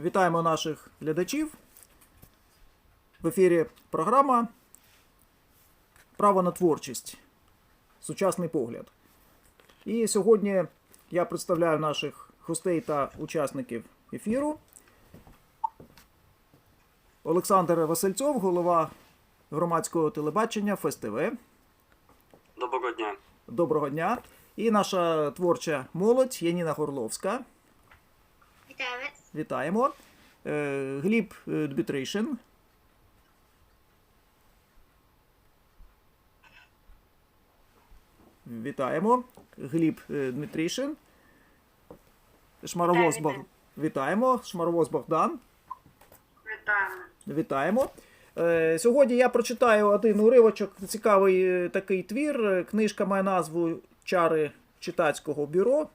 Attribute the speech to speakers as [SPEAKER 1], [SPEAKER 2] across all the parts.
[SPEAKER 1] Вітаємо наших глядачів. В ефірі програма Право на творчість. Сучасний погляд. І сьогодні я представляю наших гостей та учасників ефіру. Олександр Васильцов, голова громадського телебачення ФСТВ.
[SPEAKER 2] Доброго дня.
[SPEAKER 1] Доброго дня. І наша творча молодь Яніна Горловська.
[SPEAKER 3] Вітаю вас.
[SPEAKER 1] Вітаємо. Е, Гліб е, Дмитришин. Вітаємо. Гліб е, Дмитришин. Шмаровоз Бог... Вітаємо. Шмаровоз Богдан.
[SPEAKER 3] Вітаємо.
[SPEAKER 1] Вітаємо. Е, Сьогодні я прочитаю один уривочок, цікавий е, такий твір. Е, Книжка має назву Чари читацького бюро.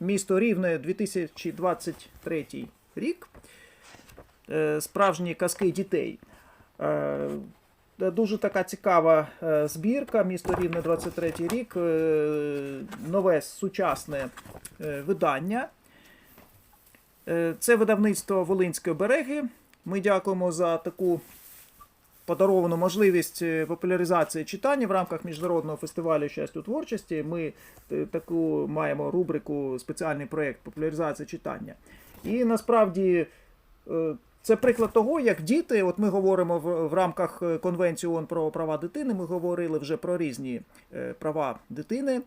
[SPEAKER 1] Місто Рівне 2023 рік. Е, Справжні казки дітей. Е, Дуже така цікава е, збірка. Місто Рівне 23 рік. Е, Нове сучасне е, видання. Е, Це видавництво Волинської береги. Ми дякуємо за таку подаровану можливість е, популяризації читання в рамках міжнародного фестивалю щастя творчості. Ми е, таку маємо рубрику спеціальний проєкт популяризації читання. І насправді е, це приклад того, як діти, от ми говоримо в, в рамках Конвенції ООН про права дитини, ми говорили вже про різні права дитини.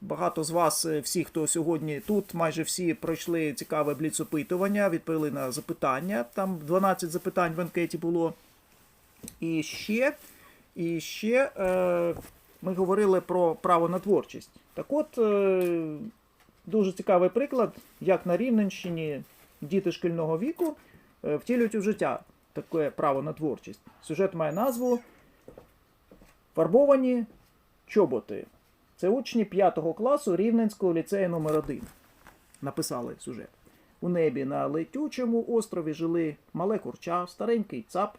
[SPEAKER 1] Багато з вас, всі, хто сьогодні тут, майже всі пройшли цікаве бліцопитування, відповіли на запитання. Там 12 запитань в анкеті було. І ще, і ще е, ми говорили про право на творчість. Так от, е, дуже цікавий приклад, як на Рівненщині діти шкільного віку е, втілюють у життя таке право на творчість. Сюжет має назву Фарбовані чоботи. Це учні 5 класу Рівненського ліцею номер 1 Написали сюжет. У небі на летючому острові жили мале курча, старенький цап,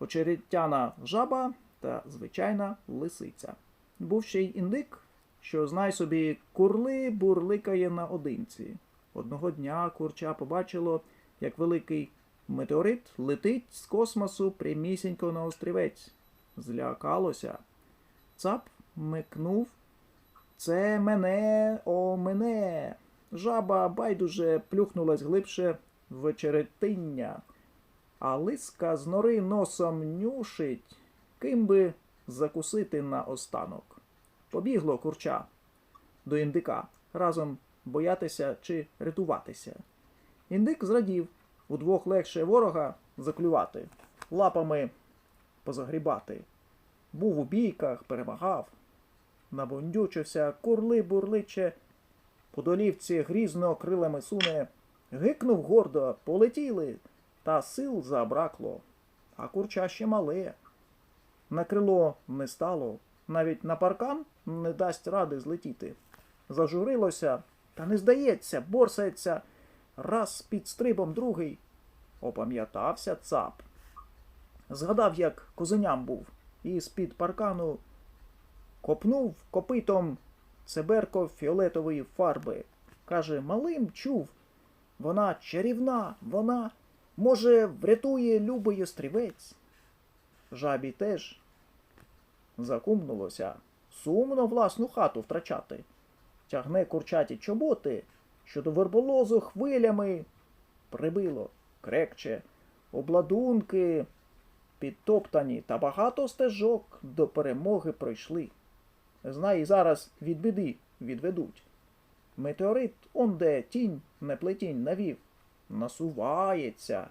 [SPEAKER 1] очеретяна жаба та звичайна лисиця. Був ще й індик, що знай собі курли бурликає наодинці. Одного дня курча побачило, як великий метеорит летить з космосу прямісінько на острівець. Злякалося. Цап микнув. Це мене, о мене. Жаба байдуже плюхнулась глибше в черетиння, а лиска з нори носом нюшить, ким би закусити на останок. Побігло курча. До індика. Разом боятися чи рятуватися. Індик зрадів. Удвох легше ворога заклювати, лапами позагрібати. Був у бійках, перемагав, набундючився, курли бурличе, по долівці грізно крилами суне, гикнув гордо, полетіли, та сил забракло, а курча ще мале. На крило не стало, навіть на паркан не дасть ради злетіти. Зажурилося, та не здається, борсається, раз під стрибом другий. Опам'ятався цап. Згадав, як козеням був, і з-під паркану копнув копитом цеберко фіолетової фарби. Каже, малим чув. Вона чарівна, вона, може, врятує любий острівець. Жабі теж закумнулося. Сумно власну хату втрачати. Тягне курчаті чоботи, що до верболозу хвилями прибило, крекче, обладунки підтоптані та багато стежок до перемоги пройшли. Знай, зараз від біди відведуть. Метеорит, он де тінь, не плетінь навів, насувається.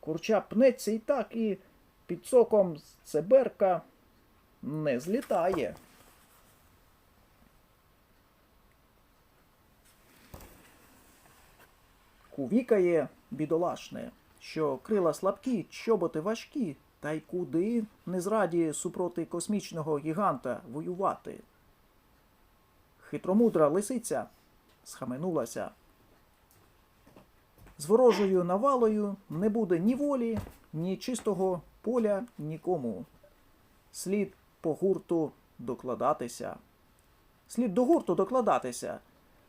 [SPEAKER 1] Курча пнеться і так, і під соком цеберка не злітає. Кувікає бідолашне, що крила слабкі, чоботи важкі, та й куди не зраді супроти космічного гіганта воювати. Хитромудра лисиця схаменулася. З ворожою навалою не буде ні волі, ні чистого поля нікому. Слід по гурту докладатися. Слід до гурту докладатися.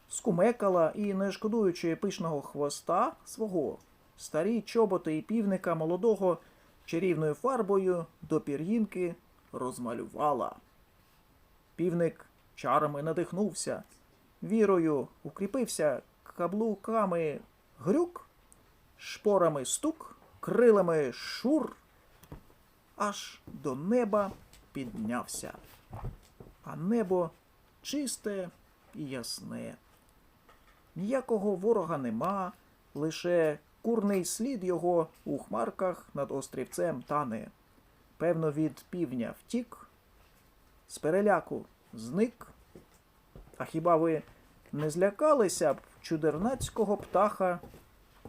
[SPEAKER 1] скумекала і, не шкодуючи пишного хвоста свого, старі чоботи і півника молодого чарівною фарбою до пір'їнки розмалювала. Півник чарами надихнувся, вірою укріпився каблуками грюк, шпорами стук, крилами шур, аж до неба піднявся. А небо чисте і ясне. Ніякого ворога нема, лише курний слід його у хмарках над острівцем тане. Певно, від півня втік, з переляку зник. А хіба ви не злякалися б чудернацького птаха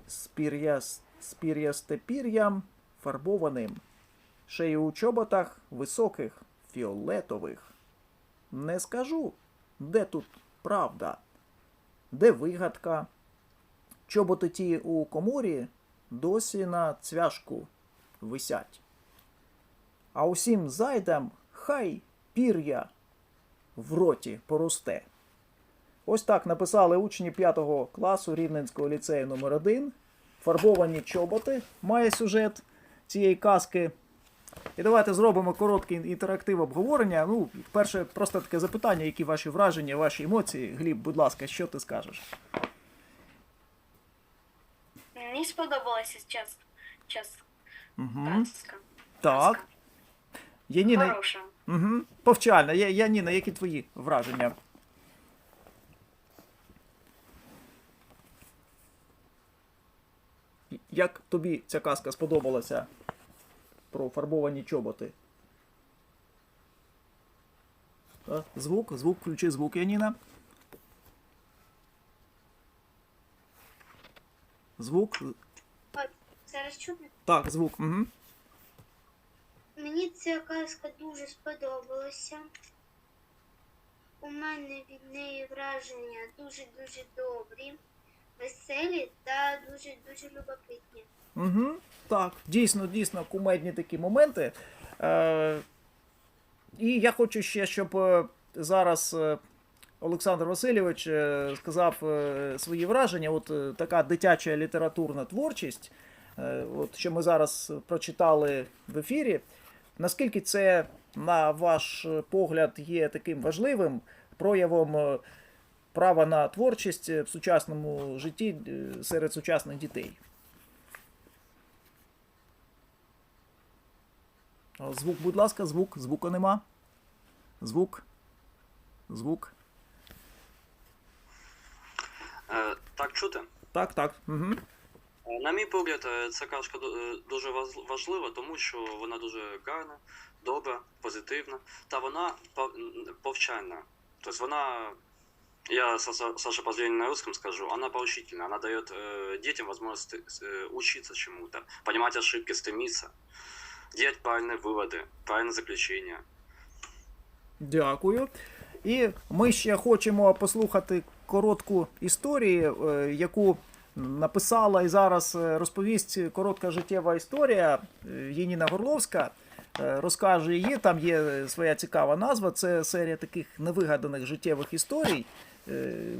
[SPEAKER 1] з пір'я, з пір'ясте фарбованим, й у чоботах високих, фіолетових? Не скажу, де тут правда, де вигадка. Чоботи ті у коморі досі на цвяшку висять. А усім зайдам хай пір'я в роті поросте. Ось так написали учні 5 класу Рівненського ліцею номер 1 Фарбовані чоботи має сюжет цієї казки. І давайте зробимо короткий інтерактив обговорення. Ну, перше, просто таке запитання, які ваші враження, ваші емоції. Гліб, будь ласка, що ти скажеш?
[SPEAKER 3] Мені сподобалася час. час
[SPEAKER 1] Угу.
[SPEAKER 3] казка.
[SPEAKER 1] Так. Яніна,
[SPEAKER 3] Хороша.
[SPEAKER 1] угу. повчальна. Я, Яніна, які твої враження? Як тобі ця казка сподобалася про фарбовані чоботи? А, Звук, звук, включи звук, Яніна. Звук.
[SPEAKER 3] Зараз чутно.
[SPEAKER 1] Так, звук. Угу.
[SPEAKER 3] Мені ця казка дуже сподобалася. У мене від неї враження дуже-дуже добрі, веселі та дуже-дуже любопитні.
[SPEAKER 1] Угу. Так, дійсно, дійсно, кумедні такі моменти. Е, і я хочу ще, щоб е, зараз е, Олександр Васильович е, сказав свої враження. От така дитяча літературна творчість, от, що ми зараз прочитали в ефірі. Наскільки це, на ваш погляд, є таким важливим проявом права на творчість в сучасному житті е, серед сучасних дітей? Звук, будь ласка, звук, звука нема. Звук. Звук.
[SPEAKER 2] Е, так чути?
[SPEAKER 1] Так, так. Угу.
[SPEAKER 2] Е, На мій погляд, е, ця казка е, дуже важлива, тому що вона дуже гарна, добра, позитивна, та вона повчальна. Тобто вона, я Саша, Саша последний на русском скажу, она поучительна, она дает э, детям возможность э, учиться чему-то, понимать ошибки, стремиться, делать правильные выводы, правильные заключения.
[SPEAKER 1] Дякую. І ми ще хочемо послухати коротку історію, е, яку написала і зараз е, розповість коротка життєва історія е, Єніна Горловська. Е, Розкаже її, там є своя цікава назва. Це серія таких невигаданих життєвих історій. Е,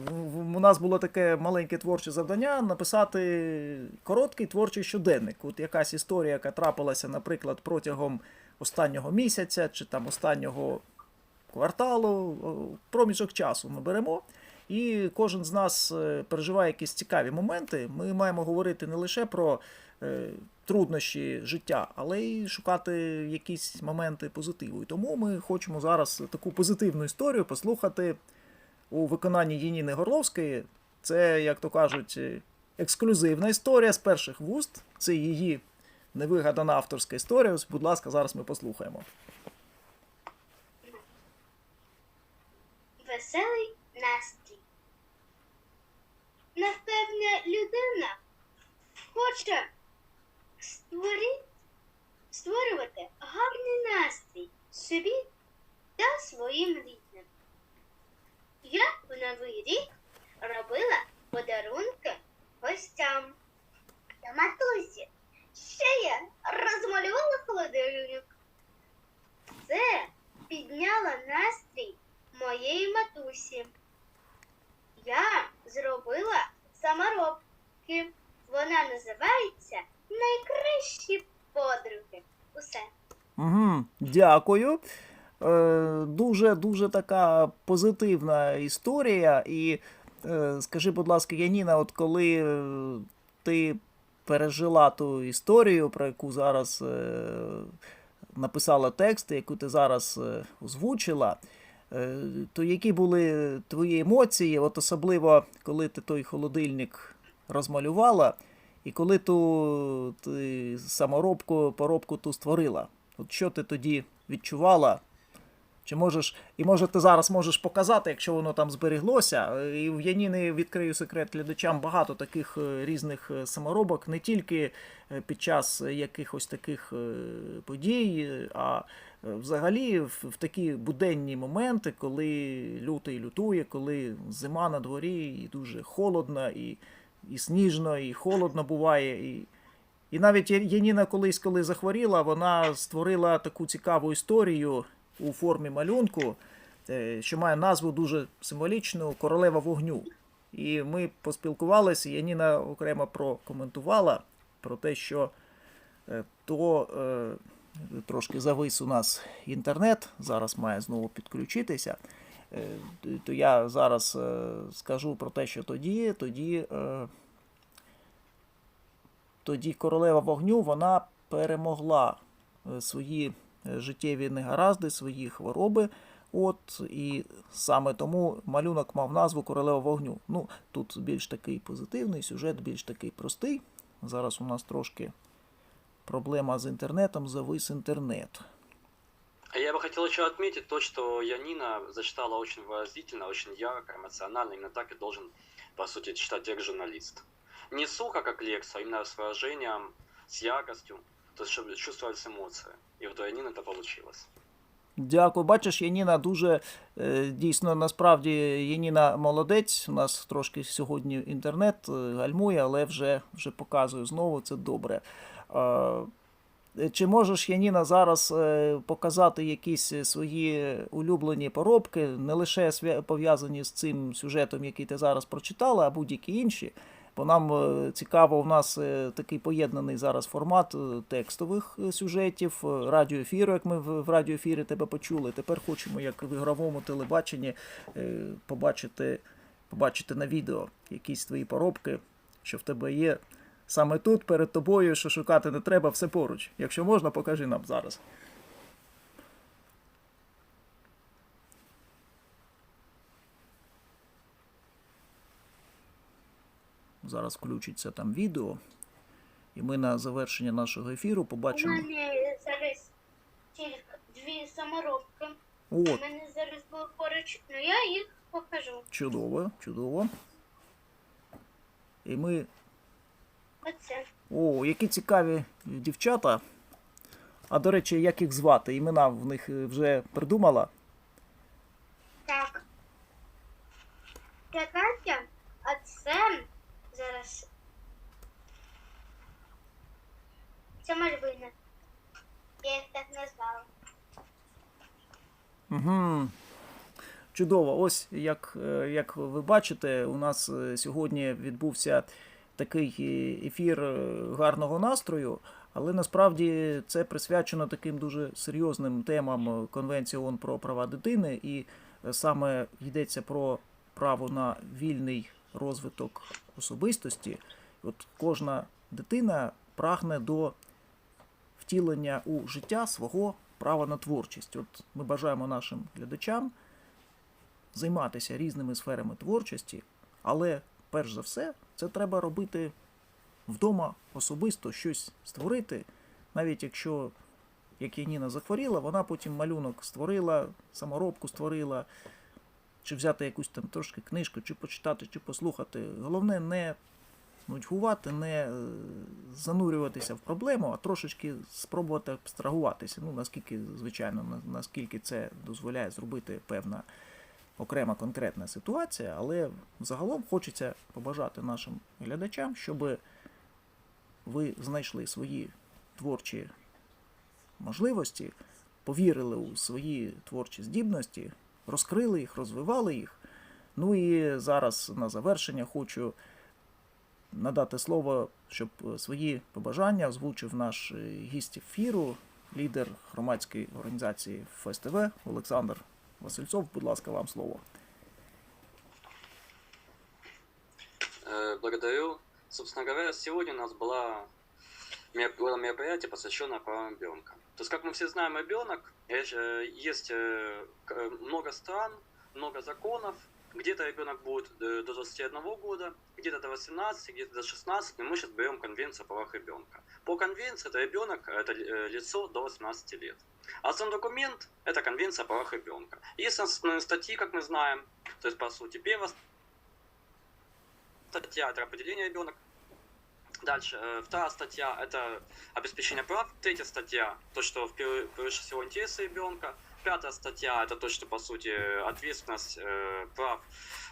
[SPEAKER 1] У нас було таке маленьке творче завдання написати короткий творчий щоденник. От якась історія, яка трапилася, наприклад, протягом останнього місяця чи там останнього кварталу, проміжок часу ми беремо. І кожен з нас е, переживає якісь цікаві моменти. Ми маємо говорити не лише про е, труднощі життя, але й шукати якісь моменти позитиву. І тому ми хочемо зараз таку позитивну історію послухати у виконанні Єніни Горловської. Це, як то кажуть, е, ексклюзивна історія з перших вуст. Це її невигадана авторська історія. Ось, будь ласка, зараз ми послухаємо.
[SPEAKER 3] Веселий настрій. Напевне, людина хоче створити, створювати гарний настрій собі та своїм рідним. Рік робила подарунки гостям та матусі. Ще я розмалювала холодильник. Це підняло настрій моєї матусі. Я зробила саморобки. Вона називається Найкращі подруги. Усе.
[SPEAKER 1] Угу, дякую. Е, дуже дуже така позитивна історія. І е, скажи, будь ласка, Яніна, от коли е, ти пережила ту історію, про яку зараз е, написала текст, яку ти зараз озвучила, то які були твої емоції, от особливо коли ти той холодильник розмалювала, і коли ту ти саморобку, поробку ту створила? От що ти тоді відчувала? Чи можеш, і може ти зараз можеш показати, якщо воно там зберіглося. Е, І в Яніни відкрию секрет глядачам багато таких е, різних е, саморобок, не тільки е, під час якихось таких подій, а взагалі в такі буденні моменти, коли лютий лютує, коли зима на дворі і дуже холодно, і, і сніжно, і холодно буває. І, і навіть Яніна колись, коли захворіла, вона створила таку цікаву історію у формі малюнку, е, що має назву дуже символічну Королева вогню. І ми поспілкувалися, Яніна окремо прокоментувала про те, що е, то е, трошки завис у нас інтернет, зараз має знову підключитися. То я зараз скажу про те, що тоді, тоді тоді королева вогню вона перемогла свої життєві негаразди, свої хвороби. От, і саме тому малюнок мав назву Королева вогню. Ну, тут більш такий позитивний, сюжет більш такий простий. Зараз у нас трошки проблема з інтернетом, завис інтернет.
[SPEAKER 2] А Я бы хотел еще отметить то, что Янина зачитала очень выразительно, очень ярко, эмоционально. Именно так и должен, по сути, читать как журналист. Не сухо, как лекцию, а именно с выражением, с яркостью, то есть чтобы чувствовались эмоции. И вот у Янины это получилось.
[SPEAKER 1] Дякую. Бачиш, Яніна дуже е, дійсно насправді Яніна молодець. У нас трошки сьогодні інтернет е, гальмує, але вже, вже показую знову. Це добре. Е, Чи можеш, Яніна, зараз е, показати якісь свої улюблені поробки, не лише свя- пов'язані з цим сюжетом, який ти зараз прочитала, а будь-які інші? Бо нам е, цікаво, у нас е, такий поєднаний зараз формат е, текстових сюжетів, радіоефіру, як ми в радіоефірі тебе почули. Тепер хочемо, як в ігровому телебаченні, побачити, побачити на відео якісь твої поробки, що в тебе є саме тут, перед тобою, що шукати не треба, все поруч. Якщо можна, покажи нам зараз. Зараз включиться там відео, і ми на завершення нашого ефіру побачимо.
[SPEAKER 3] У мене зараз тільки дві саморобки. У мене зараз було поруч, ну я їх покажу.
[SPEAKER 1] чудово, чудово. І ми.
[SPEAKER 3] Оце.
[SPEAKER 1] О, які цікаві дівчата. А до речі, як їх звати? Імена в них е, вже придумала?
[SPEAKER 3] Так. Це Катя, а це зараз. Це Мальвина. Я їх так назвала.
[SPEAKER 1] Угу. Чудово. Ось як, е, як ви бачите, у нас е, сьогодні відбувся такий е, ефір гарного настрою, але насправді це присвячено таким дуже серйозним темам Конвенції ООН про права дитини, і саме йдеться про право на вільний розвиток особистості. От кожна дитина прагне до втілення у життя свого права на творчість. От ми бажаємо нашим глядачам займатися різними сферами творчості, але перш за все це треба робити вдома особисто щось створити, навіть якщо як Яніна захворіла, вона потім малюнок створила, саморобку створила, чи взяти якусь там трошки книжку, чи почитати, чи послухати. Головне не нудьгувати, не е, занурюватися в проблему, а трошечки спробувати абстрагуватися. Ну, наскільки, звичайно, наскільки це дозволяє зробити певна окрема конкретна ситуація, але загалом хочеться побажати нашим глядачам, щоб ви знайшли свої творчі можливості, повірили у свої творчі здібності, розкрили їх, розвивали їх. Ну і зараз на завершення хочу надати слово, щоб е, свої побажання озвучив наш е, гість ефіру, лідер громадської організації ФСТВ Олександр Васильцов. Будь ласка, вам слово.
[SPEAKER 2] Э, Благодарю. Собственно говоря, сегодня у нас была было мероприятие, посвященное правам ребенка. То есть, как мы все знаем, ребенок, э, э, есть много стран, много законов, где-то ребенок будет до 21 года, где-то до 18, где-то до 16, но мы сейчас берем конвенцию о правах ребенка. По конвенции это ребенок, это э, лицо до 18 лет. А сам документ – это конвенция о правах ребенка. Есть основные статьи, как мы знаем, то есть, по сути, первая статья это определение ребенок. Дальше, э, вторая статья это обеспечение прав. Третья статья то, что превыше всего интересы ребенка. Пятая статья это то, что по сути ответственность э, прав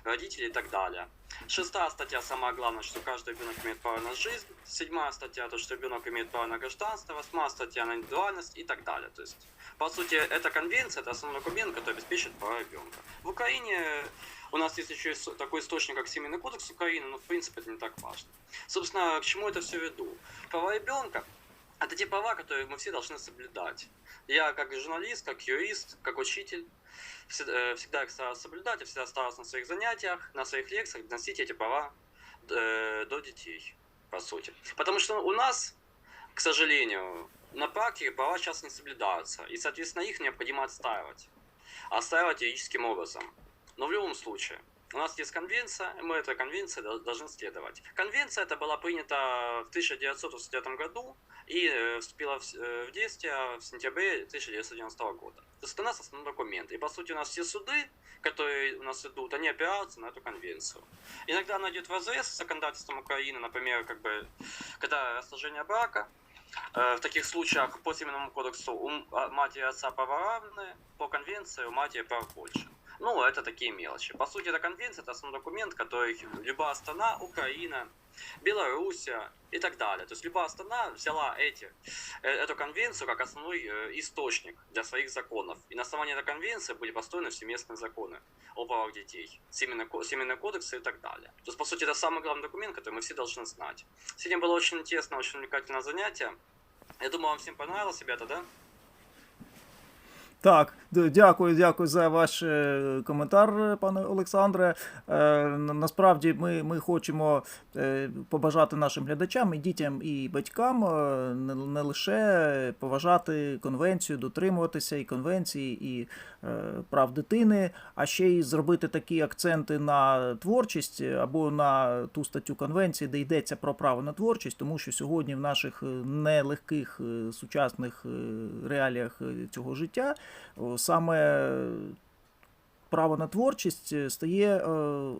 [SPEAKER 2] родителей и так далее. Шестая статья, самое главное, что каждый ребенок имеет право на жизнь. Седьмая статья, то, что ребенок имеет право на гражданство. Восьмая статья на индивидуальность и так далее. То есть, по сути, эта конвенция, это основной документ, который обеспечивает права ребенка. В Украине у нас есть еще такой источник, как Семейный кодекс Украины, но в принципе это не так важно. Собственно, к чему это все веду? Права ребенка – это те права, которые мы все должны соблюдать. Я как журналист, как юрист, как учитель э, всегда их старался соблюдать, я всегда старался на своих занятиях, на своих лекциях доносить эти права э, до детей, по сути. Потому что у нас, к сожалению, на практике права сейчас не соблюдаются, и, соответственно, их необходимо отстаивать. Отстаивать юридическим образом. Но в любом случае, у нас есть конвенция, мы этой конвенции дол- должны следовать. Конвенция эта была принята в 1989 году и э, вступила э, в действие в сентябре 1990 года. То есть это у нас основной документ. И по сути у нас все суды, которые у нас идут, они опираются на эту конвенцию. Иногда она идет в разрез с законодательством Украины, например, как бы, когда расторжение брака, Э, В таких случаях по Семейному кодексу у а- матери и отца права равны, по конвенции у матери прав больше. Ну, это такие мелочи. По сути, эта конвенция – это основной документ, который любая страна, Украина, Белоруссия и так далее. То есть любая страна взяла эти, э, эту конвенцию как основной э, источник для своих законов. И на основании этой конвенции были построены всеместные законы о правах детей, семейный, ко- семейный кодекс и так далее. То есть, по сути, это самый главный документ, который мы все должны знать. Сегодня было очень интересное, очень увлекательное занятие. Я думаю, вам всем понравилось, ребята, да?
[SPEAKER 1] Так, дякую, дякую за ваш е, коментар, пане Олександре. Е, Насправді ми, ми хочемо е, побажати нашим глядачам, і дітям, і батькам е, не, лише поважати конвенцію, дотримуватися і конвенції, і е, прав дитини, а ще й зробити такі акценти на творчість або на ту статтю конвенції, де йдеться про право на творчість, тому що сьогодні в наших е, нелегких е, сучасних е, реаліях е, цього життя саме право на творчість е, стає е,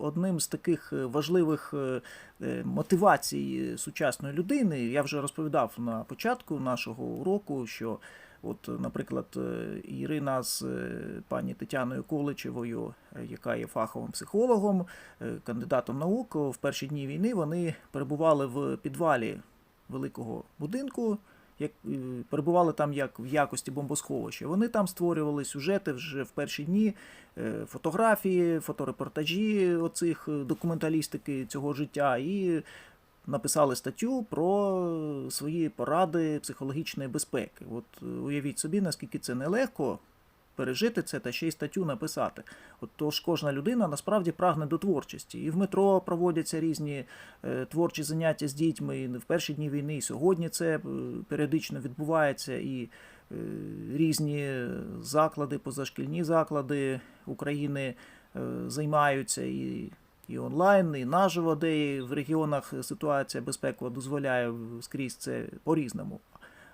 [SPEAKER 1] одним з таких е, важливих е, е, мотивацій сучасної людини. Я вже розповідав на початку нашого уроку, що От, наприклад, е, Ірина з е, пані Тетяною Количевою, е, яка є фаховим психологом, кандидатом наук, в перші дні війни вони перебували в підвалі великого будинку, як перебували там як в якості бомбосховища. Вони там створювали сюжети вже в перші дні, фотографії, фоторепортажі оцих документалістики цього життя і написали статтю про свої поради психологічної безпеки. От е, уявіть собі, наскільки це нелегко пережити це та ще й статтю написати. От тож кожна людина насправді прагне до творчості. І в метро проводяться різні е, творчі заняття з дітьми і в перші дні війни. І сьогодні це е, періодично відбувається. І різні заклади, позашкільні заклади України займаються і І онлайн, і наживо, де і в регіонах ситуація безпекова дозволяє скрізь це по-різному.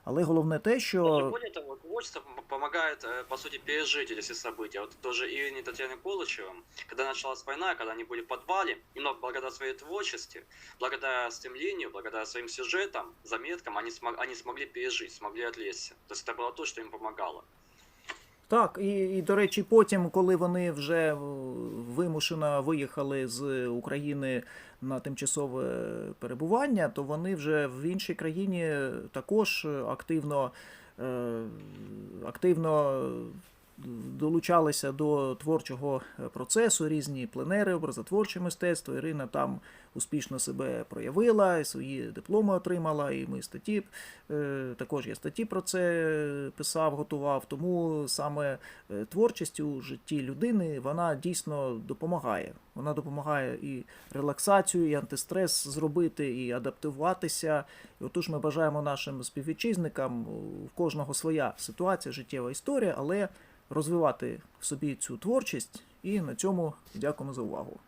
[SPEAKER 1] Але головне те,
[SPEAKER 2] И
[SPEAKER 1] що
[SPEAKER 2] более того, творчество пом- помогает, э, по сути, пережить эти все события. Вот тоже Ирине Татьяне Колычевым, когда началась война, когда они были в подвале, именно благодаря своей творчестве, благодаря стремлению, благодаря своим сюжетам, заметкам, они, смог, они смогли пережить, смогли отвлечься. То есть это было то, что им помогало.
[SPEAKER 1] Так, і, і до речі, потім, коли вони вже вимушено виїхали з України на тимчасове перебування, то вони вже в іншій країні також активно, е, активно долучалися до творчого е, процесу, різні пленери, образотворче мистецтво. Ірина там успішно себе проявила, свої дипломи отримала, і ми статті, е, також я статті про це писав, готував. Тому саме е, творчість у житті людини вона дійсно допомагає. Вона допомагає і релаксацію, і антистрес зробити, і адаптуватися. І отож ми бажаємо нашим співвітчизникам, в кожного своя ситуація, життєва історія, але розвивати в собі цю творчість. І на цьому дякуємо за увагу.